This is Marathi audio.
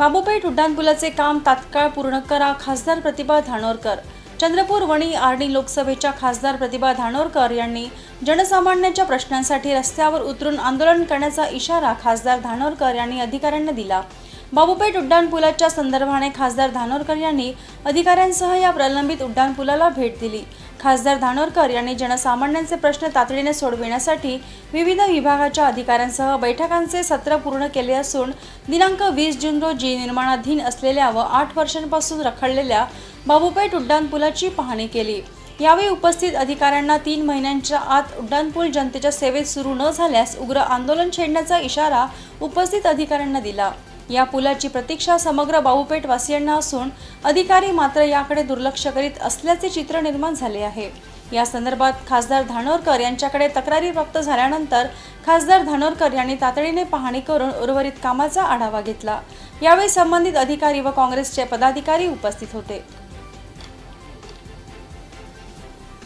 बाबूपेठ उड्डाणपुलाचे काम तात्काळ पूर्ण करा खासदार प्रतिभा धानोरकर. चंद्रपूर वणी आर्णी लोकसभेच्या खासदार प्रतिभा धानोरकर यांनी जनसामान्यांच्या प्रश्नांसाठी रस्त्यावर उतरून आंदोलन करण्याचा इशारा खासदार धानोरकर यांनी अधिकाऱ्यांना दिला. बाबूपेठ उड्डाणपुलाच्या संदर्भाने खासदार धानोरकर यांनी अधिकाऱ्यांसह या प्रलंबित उड्डाणपुलाला भेट दिली. खासदार धानोरकर यांनी जनसामान्यांचे प्रश्न तातडीने सोडविण्यासाठी विविध विभागाच्या अधिकाऱ्यांसह बैठकांचे सत्र पूर्ण केले असून दिनांक वीस जून रोजी निर्माणाधीन असलेल्या व आठ वर्षांपासून रखडलेल्या बाबूपेठ उड्डाणपुलाची पाहणी केली. यावेळी उपस्थित अधिकाऱ्यांना तीन महिन्यांच्या आत उड्डाणपूल जनतेच्या सेवेत सुरू न झाल्यास उग्र आंदोलन छेडण्याचा इशारा उपस्थित अधिकाऱ्यांना दिला. या पुलाची प्रतीक्षा समग्र बाबूपेठ वासियांना असून अधिकारी मात्र याकडे दुर्लक्ष करीत असल्याचे चित्र निर्माण झाले आहे. या संदर्भात खासदार धानोरकर यांच्याकडे तक्रारी प्राप्त झाल्यानंतर खासदार धानोरकर यांनी तातडीने पाहणी करून उर्वरित कामाचा आढावा घेतला. यावेळी संबंधित अधिकारी व काँग्रेसचे पदाधिकारी उपस्थित होते.